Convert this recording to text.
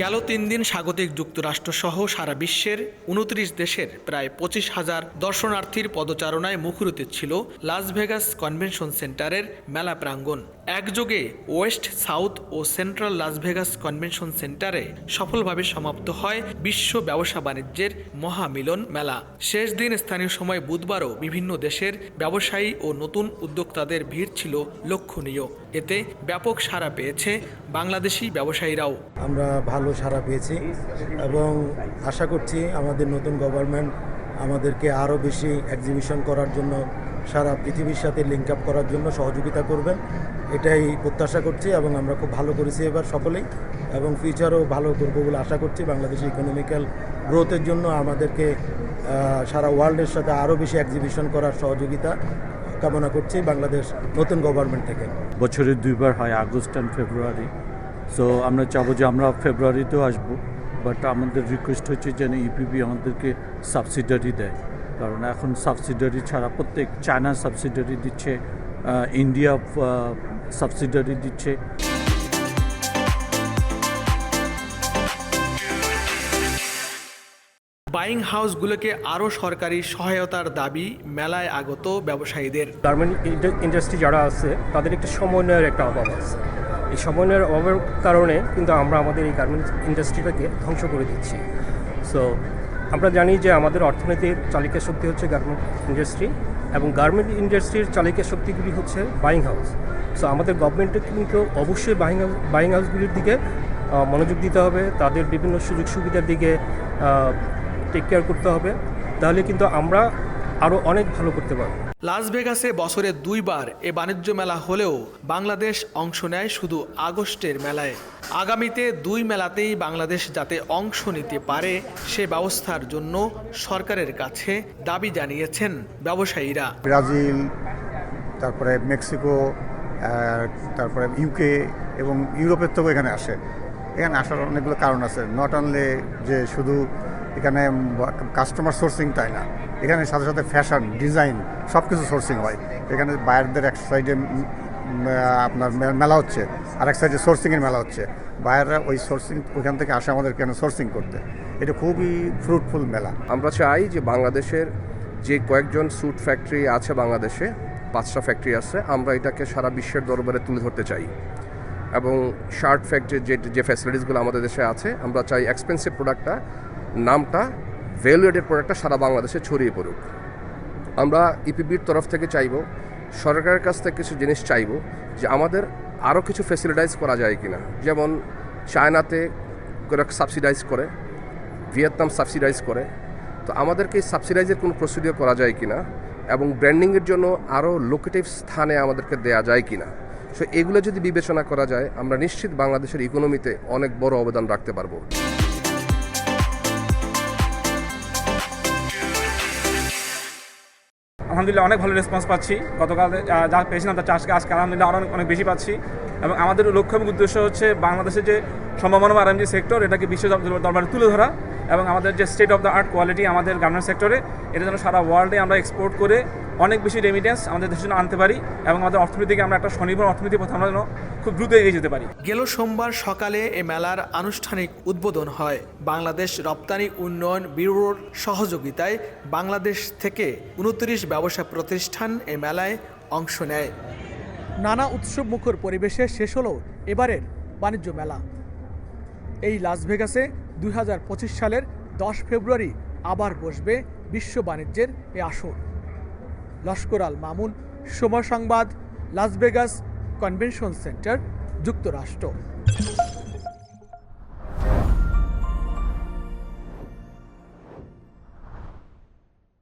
গেল তিন দিন স্বাগতিক যুক্তরাষ্ট্র সহ সারা বিশ্বের উনত্রিশ দেশের প্রায় পঁচিশ হাজার দর্শনার্থীর পদচারণায় মুখরিত ছিল লাস ভেগাস কনভেনশন সেন্টারের মেলা প্রাঙ্গণ। একযোগে ওয়েস্ট, সাউথ ও সেন্ট্রাল লাস ভেগাস কনভেনশন সেন্টারে সফলভাবে সমাপ্ত হয় বিশ্ব ব্যবসা বাণিজ্যের মহামিলন মেলা। শেষ দিন স্থানীয় সময় বুধবারও বিভিন্ন দেশের ব্যবসায়ী ও নতুন উদ্যোক্তাদের ভিড় ছিল লক্ষণীয়। এতে ব্যাপক সাড়া পেয়েছে বাংলাদেশি ব্যবসায়ীরাও। আমরা ভালো সাড়া পেয়েছি এবং আশা করছি আমাদের নতুন গভর্নমেন্ট আমাদেরকে আরও বেশি এক্সিবিশন করার জন্য সারা পৃথিবীর সাথে লিঙ্ক আপ করার জন্য সহযোগিতা করবেন। এটাই প্রত্যাশা করছি এবং আমরা খুব ভালো করেছি এবার সকলেই এবং ফিউচারও ভালো করব বলে আশা করছি বাংলাদেশের ইকোনমিক্যাল গ্রোথের জন্য আমাদেরকে সারা ওয়ার্ল্ডের সাথে আরও বেশি এক্সিবিশন করার সহযোগিতা কামনা করছি বাংলাদেশ নতুন গভর্নমেন্ট থেকে। বছরে দুইবার হয় আগস্ট অ্যান্ড ফেব্রুয়ারি সো আমরা চাবো যে আমরা ফেব্রুয়ারিতেও আসব বাট আমাদের রিকোয়েস্ট হচ্ছে যেন ইপিবি আমাদেরকে সাবসিডারি দেয়। কারণ এখন সাবসিডারি ছাড়া প্রত্যেক চায়না সাবসিডারি দিচ্ছে ইন্ডিয়া সাবসিডারি দিচ্ছে। বাইং হাউসগুলোকে আরও সরকারি সহায়তার দাবি মেলায় আগত ব্যবসায়ীদের। গার্মেন্ট ইন্ডাস্ট্রি যারা আছে তাদের একটা সমন্বয়ের একটা অভাব আছে। এই সমন্বয়ের অভাবের কারণে কিন্তু আমরা আমাদের এই গার্মেন্ট ইন্ডাস্ট্রিটাকে ধ্বংস করে দিচ্ছি। সো আমরা জানি যে আমাদের অর্থনীতির চালিকা শক্তি হচ্ছে গার্মেন্ট ইন্ডাস্ট্রি এবং গার্মেন্ট ইন্ডাস্ট্রির চালিকা শক্তিগুলি হচ্ছে বাইং হাউস সো আমাদের গভর্নমেন্টের কিন্তু অবশ্যই বাইং বাইং হাউসগুলির দিকে মনোযোগ দিতে হবে। তাদের বিভিন্ন সুযোগ সুবিধার দিকে টেক কেয়ার করতে হবে। তাহলে কিন্তু আমরা আরও অনেক ভালো করতে পারব। লাস ভেগাসে বছরে দুইবার এ বাণিজ্য মেলা হলেও বাংলাদেশ অংশ নেয় শুধু আগস্টের মেলায়। আগামীতে দুই মেলাতেই বাংলাদেশ যাতে অংশ নিতে পারে সে ব্যবস্থার জন্য সরকারের কাছে দাবি জানিয়েছেন ব্যবসায়ীরা। ব্রাজিল, তারপরে মেক্সিকো তারপরে ইউকে এবং ইউরোপের থেকেও এখানে আসে। এখানে আসার অনেকগুলো কারণ আছে। নট অনলি যে শুধু এখানে কাস্টমার সোর্সিং তাই না? এখানে সাথে সাথে ফ্যাশন ডিজাইন সব কিছু সোর্সিং হয়। এখানে বায়ারদের এক সাইডে আপনার মেলা হচ্ছে আর এক সাইডে সোর্সিংয়ের মেলা হচ্ছে। বায়াররা ওই সোর্সিং ওইখান থেকে আসে আমাদের কেন সোর্সিং করতে? এটা খুবই ফ্রুটফুল মেলা। আমরা চাই যে বাংলাদেশের যে কয়েকজন স্যুট ফ্যাক্টরি আছে বাংলাদেশে, পাঁচটা ফ্যাক্টরি আছে, আমরা এটাকে সারা বিশ্বের দরবারে তুলে ধরতে চাই। এবং শার্ট ফ্যাক্টরি যে যে ফ্যাসিলিটিসগুলো আমাদের দেশে আছে, আমরা চাই এক্সপেন্সিভ প্রোডাক্টটা নামটা ভ্যালুয়েটেড প্রোডাক্টটা সারা বাংলাদেশে ছড়িয়ে পড়ুক। আমরা ইপিবির তরফ থেকে চাইব, সরকারের কাছ থেকে কিছু জিনিস চাইব যে আমাদের আরও কিছু ফেসিলিটাইজ করা যায় কি না যেমন চায়নাতে সাবসিডাইজ করে, ভিয়েতনাম সাবসিডাইজ করে। তো আমাদেরকে এই সাবসিডাইজের কোনো প্রসিডিওর করা যায় কি না এবং ব্র্যান্ডিংয়ের জন্য আরও লোকেটিভ স্থানে আমাদেরকে দেয়া যায় কি না সো এগুলো যদি বিবেচনা করা যায়, আমরা নিশ্চিত বাংলাদেশের ইকোনমিতে অনেক বড় অবদান রাখতে পারব। আলহামদুলিল্লাহ অনেক ভালো রেসপন্স পাচ্ছি। গতকাল যা পেয়েছিলাম তার চাষকে আজকে আলহামদুলিল্লাহ অনেক- অনেক বেশি পাচ্ছি। এবং আমাদের লক্ষ্য এবং উদ্দেশ্য হচ্ছে বাংলাদেশের যে সম্ভাবনা আরএমজি সেক্টর এটাকে বিশ্ব দর- দরবারে তুলে ধরা। এবং আমাদের যে state of the art quality আমাদের গার্মেন্ট সেক্টরে এটা যেন সারা ওয়ার্ল্ডে আমরা এক্সপোর্ট করে অনেক বেশি রেমিটেন্স আমাদের দেশের জন্য আনতে পারি এবং আমাদের অর্থনীতিকে আমরা একটা স্বনির্ভর অর্থনীতি পথে আমরা যেন খুব দ্রুত এগিয়ে যেতে পারি। গেল সোমবার সকালে এ মেলার আনুষ্ঠানিক উদ্বোধন হয়। বাংলাদেশ রপ্তানি উন্নয়ন ব্যুরোর সহযোগিতায় বাংলাদেশ থেকে উনত্রিশ ব্যবসা প্রতিষ্ঠান এ মেলায় অংশ নেয়। নানা উৎসব মুখর পরিবেশে শেষ হলো এবারের বাণিজ্য মেলা। এই লাস ভেগাসে দুই হাজার পঁচিশ সালের দশ ফেব্রুয়ারি আবার বসবে বিশ্ব বাণিজ্যের এ আসর। লস্কর আল মামুন, সময় সংবাদ, লাস ভেগাস কনভেনশন সেন্টার, যুক্তরাষ্ট্র।